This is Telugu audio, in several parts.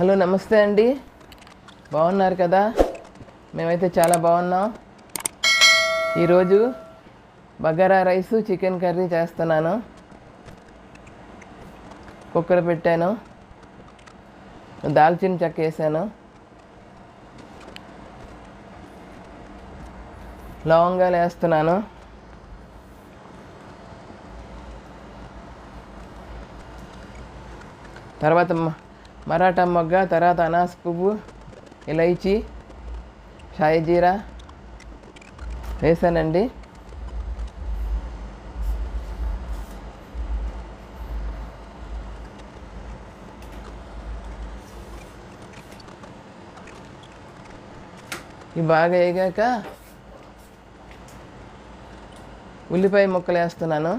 హలో నమస్తే అండి. బాగున్నారు కదా? మేమైతే చాలా బాగున్నాం. ఈరోజు బగారా రైస్ చికెన్ కర్రీ చేస్తున్నాను. కుక్కర్ పెట్టాను. దాల్చిన చెక్క వేసాను. లవంగాలు వేస్తున్నాను. తర్వాత మరాఠా మొగ్గ తర్వాత అనాస్ పువ్వు ఇలైచి షాయి జీరా వేసానండి. ఇవి బాగా వేగాక ఉల్లిపాయ ముక్కలు వేస్తున్నాను.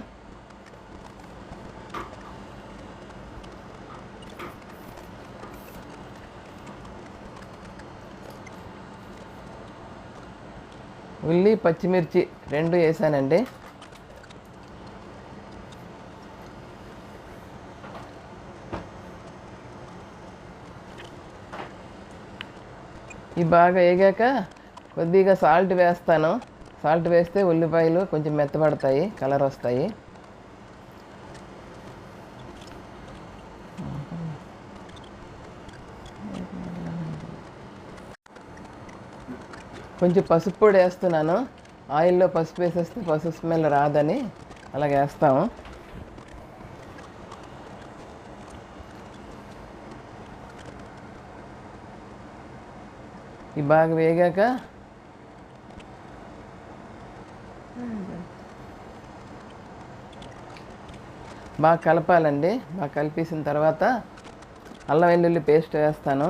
ఉల్లి పచ్చిమిర్చి రెండు వేసానండి. ఇవి బాగా వేగాక కొద్దిగా సాల్ట్ వేస్తాను. సాల్ట్ వేస్తే ఉల్లిపాయలు కొంచెం మెత్తబడతాయి కలర్ వస్తాయి. కొంచెం పసుపు పొడి వేస్తున్నాను. ఆయిల్లో పసుపు వేసేస్తే పసుపు స్మెల్ రాదని అలాగ వేస్తాము. ఇవి బాగా వేగాక బాగా కలపాలండి. బాగా కలిపేసిన తర్వాత అల్లం వెల్లుల్లి పేస్ట్ వేస్తాను.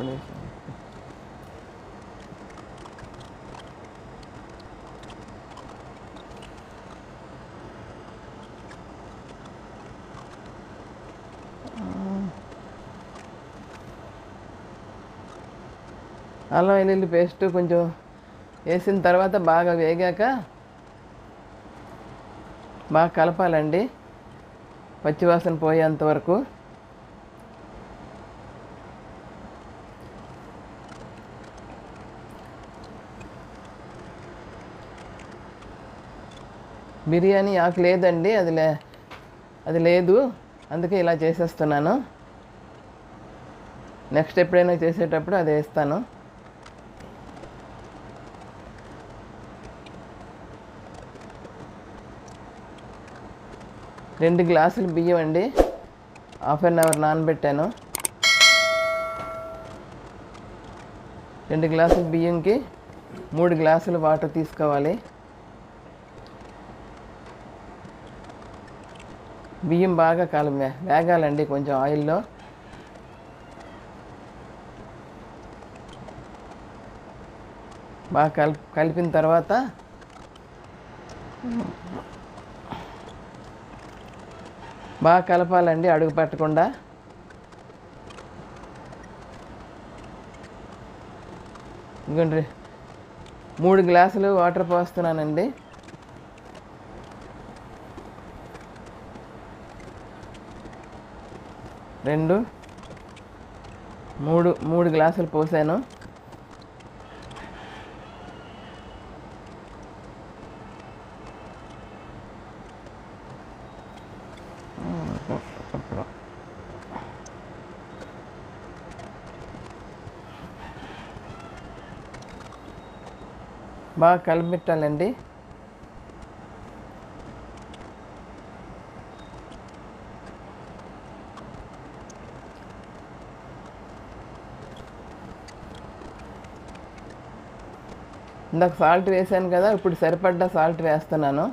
ఇప్పుడు అల్లం వెల్లుల్లి పేస్ట్ కొంచెం వేసిన తర్వాత బాగా వేగాక బాగా కలపాలండి. పచ్చివాసన పోయేంత వరకు. బిర్యానీ ఆకు లేదండి అది లే అది లేదు. అందుకే ఇలా చేసేస్తున్నాను. నెక్స్ట్ ఎప్పుడైనా చేసేటప్పుడు అది వేస్తాను. రెండు గ్లాసులు బియ్యం అండి. హాఫ్ అన్ అవర్ నానబెట్టాను. రెండు గ్లాసులు బియ్యంకి మూడు గ్లాసులు వాటర్ తీసుకోవాలి. బియ్యం బాగా కాలం వేగాలండి కొంచెం ఆయిల్లో. బాగా కల్ కలిపిన తర్వాత బాగా కలపాలండి అడుగు పెట్టకుండా. ఇంకోండి మూడు గ్లాసులు వాటర్ పోస్తున్నానండి. రెండు మూడు మూడు గ్లాసులు పోసాను. బాగా కలిపెట్టాలండి ఇందాక సాల్ట్ వేసాను కదా ఇప్పుడు సరిపడ్డ సాల్ట్ వేస్తున్నాను.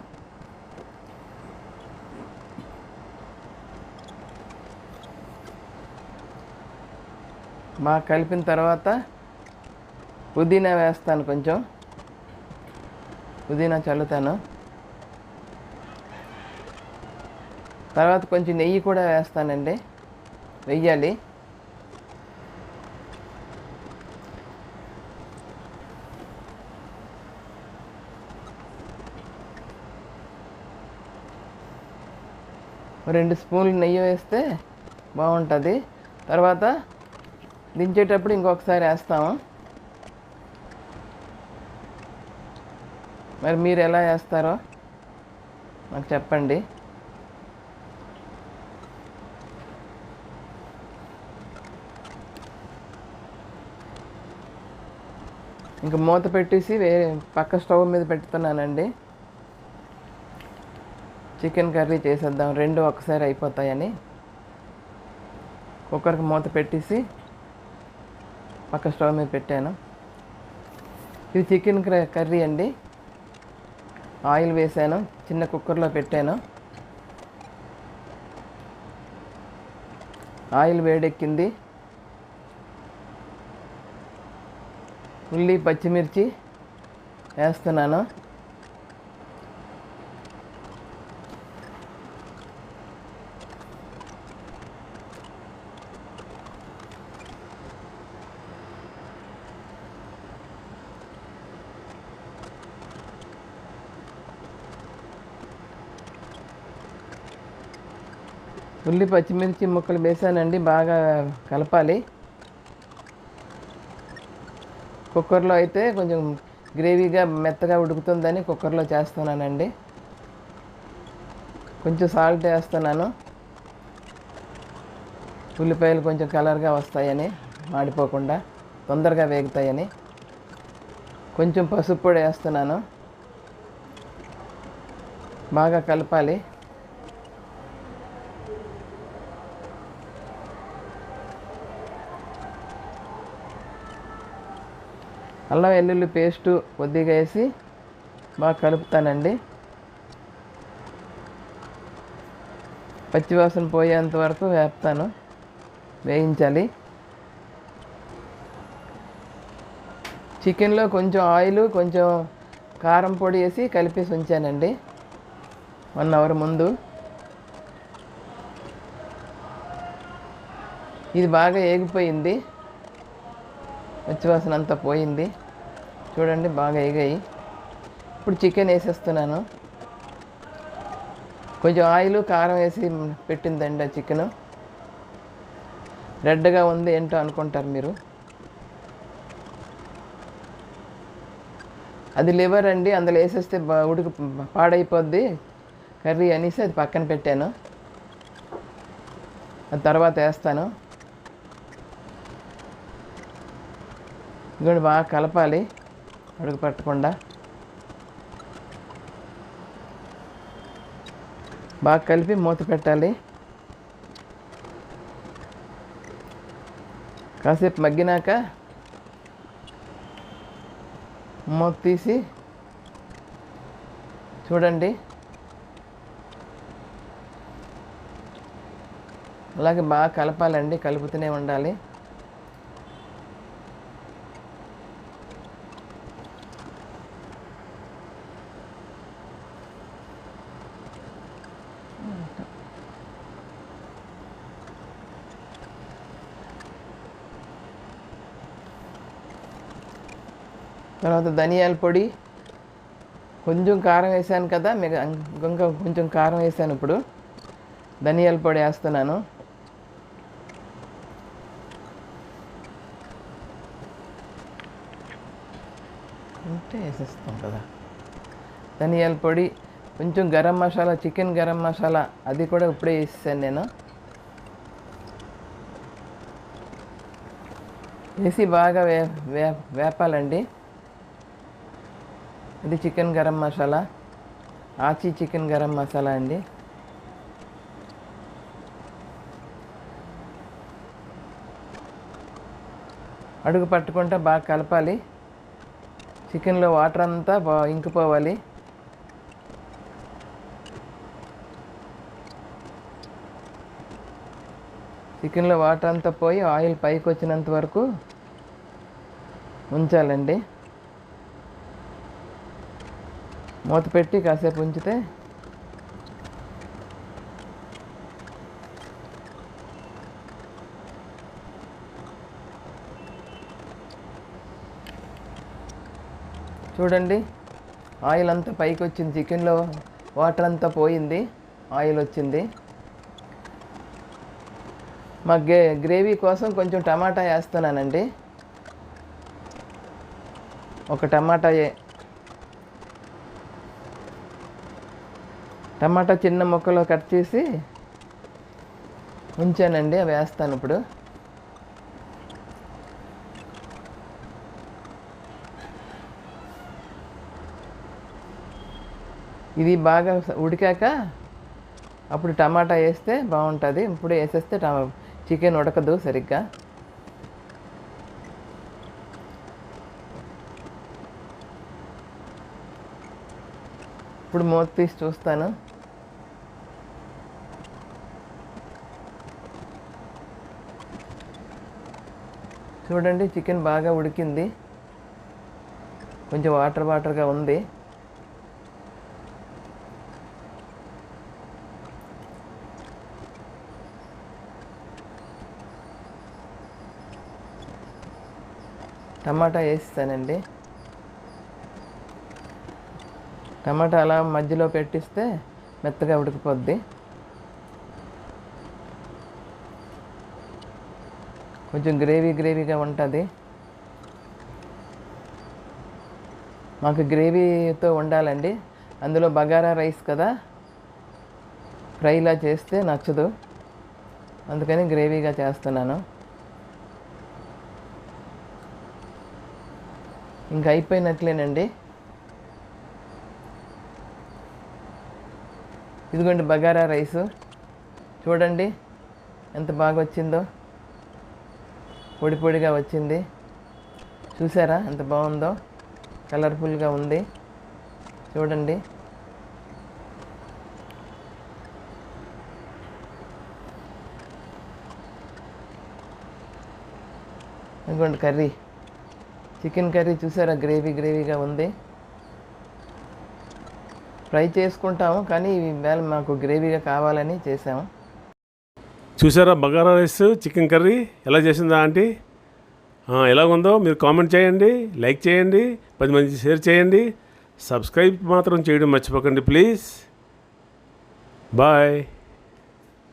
బాగా కలిపిన తర్వాత పుదీనా వేస్తాను కొంచెం. పుదీనా చల్లుతాను. తర్వాత కొంచెం నెయ్యి కూడా వేస్తానండి. వెయ్యాలి. రెండు స్పూన్లు నెయ్యి వేస్తే బాగుంటుంది. తర్వాత దించేటప్పుడు ఇంకొకసారి వేస్తాము. మరి మీరు ఎలా వేస్తారో నాకు చెప్పండి. ఇంకా మూత పెట్టేసి వేరే పక్క స్టవ్ మీద పెడుతున్నానండి చికెన్ కర్రీ చేసేద్దాం. రెండు ఒకసారి అయిపోతాయని. కుక్కర్కి మూత పెట్టేసి పక్క స్టవ్ మీద పెట్టాను. ఇది చికెన్ క్ర- కర్రీ అండి. ఆయిల్ వేసాను. చిన్న కుక్కర్లో పెట్టాను. ఆయిల్ వేడెక్కింది. ఉల్లి పచ్చిమిర్చి వేస్తున్నాను. ఉల్లి పచ్చిమిర్చి ముక్కలు వేసానండి బాగా కలపాలి. కుక్కర్లో అయితే కొంచెం గ్రేవీగా మెత్తగా ఉడుకుతుందని కుక్కర్లో చేస్తున్నానండి. కొంచెం సాల్ట్ వేస్తున్నాను. ఉల్లిపాయలు కొంచెం కలర్గా వస్తాయని మాడిపోకుండా తొందరగా వేగుతాయని. కొంచెం పసుపు పొడి వేస్తున్నాను. బాగా కలపాలి. అల్లం వెల్లుల్లి పేస్టు కొద్దిగా వేసి బాగా కలుపుతానండి. పచ్చివాసన పోయేంత వరకు వేపుతాను వేయించాలి. చికెన్లో కొంచెం ఆయిల్ కొంచెం కారం పొడి వేసి కలిపేసి ఉంచానండి. వన్ అవర్ ముందు. ఇది బాగా ఏగిపోయింది. పచ్చివాసన అంతా పోయింది. చూడండి బాగా ఎగాయి ఇప్పుడు చికెన్ వేసేస్తున్నాను. కొంచెం ఆయిల్ కారం వేసి పెట్టిందండి ఆ చికెను. రెడ్గా ఉంది ఏంటో అనుకుంటారు మీరు. అది లివర్ అండి అందులో వేసేస్తే ఉడుకు ఉడికి పాడైపోద్ది. కర్రీ అనేసి అది పక్కన పెట్టాను. తర్వాత వేస్తాను. ఇంకోటి బాగా కలపాలి. అడుగు పట్టకుండా. బాగా కలిపి మూత పెట్టాలి. కాసేపు మగ్గినాక మూత తీసి చూడండి. అలాగే బాగా కలపాలండి కలుపుతూనే ఉండాలి. తర్వాత ధనియాల పొడి. కొంచెం కారం వేసాను కదా మీకు ఇంకా కొంచెం కారం వేసాను ఇప్పుడు. ధనియాల పొడి వేస్తున్నాను. ఉంటే వేసేస్తాం కదా. ధనియాల పొడి కొంచెం గరం మసాలా చికెన్ గరం మసాలా అది కూడా ఇప్పుడే వేసేసాను నేను. వేసి బాగా వే వే వేపాలండి. ఇది చికెన్ గరం మసాలా. ఆచి చికెన్ గరం మసాలా అండి. అడుగు పట్టుకుంటే బాగా కలపాలి. చికెన్లో వాటర్ అంతా బా ఇంకిపోవాలి. చికెన్లో వాటర్ అంతా పోయి ఆయిల్ పైకి వచ్చినంత వరకు ఉంచాలండి. మూత పెట్టి కాసేపు ఉంచితే చూడండి ఆయిల్ అంతా పైకి వచ్చింది చికెన్లో వాటర్ అంతా పోయింది ఆయిల్ వచ్చింది మా గ్రే గ్రేవీ కోసం కొంచెం టమాటా వేస్తున్నానండి. ఒక టమాటా టమాటా చిన్న ముక్కలో కట్ చేసి ఉంచానండి అవి వేస్తాను ఇప్పుడు. ఇది బాగా ఉడికాక అప్పుడు టమాటా వేస్తే బాగుంటుంది. ఇప్పుడు వేసేస్తే టమా చికెన్ ఉడకదు సరిగ్గా. ఇప్పుడు మూత తీసి చూస్తాను. చూడండి చికెన్ బాగా ఉడికింది. కొంచెం వాటర్ వాటర్గా ఉంది. టమాటా వేస్తానండి. టమాటా అలా మధ్యలో పెట్టిస్తే మెత్తగా ఉడికిపోద్ది. కొంచెం గ్రేవీ గ్రేవీగా ఉంటుంది. మాకు గ్రేవీతో ఉండాలండి. అందులో బగారా రైస్ కదా? ఫ్రైలా చేస్తే నచ్చదు. అందుకని గ్రేవీగా చేస్తున్నాను. ఇంకా అయిపోయినట్లేనండి. ఇదిగోండి బగారా రైసు. చూడండి ఎంత బాగా వచ్చిందో పొడి పొడిగా వచ్చింది. చూసారా? ఎంత బాగుందో? కలర్ఫుల్గా ఉంది. చూడండి. ఇంకోండి కర్రీ. చికెన్ కర్రీ చూసారా? గ్రేవీ గ్రేవీగా ఉంది. ఫ్రై చేసుకుంటాము కానీ వేళ మాకు గ్రేవీగా కావాలని చేసాము. చూసారా బగారా రైస్ చికెన్ కర్రీ? ఎలా చేసిందా ఆంటీ? ఎలాగుందో మీరు కామెంట్ చేయండి లైక్ చేయండి పది మంది షేర్ చేయండి. సబ్స్క్రైబ్ మాత్రం చేయడం మర్చిపోకండి ప్లీజ్. బాయ్.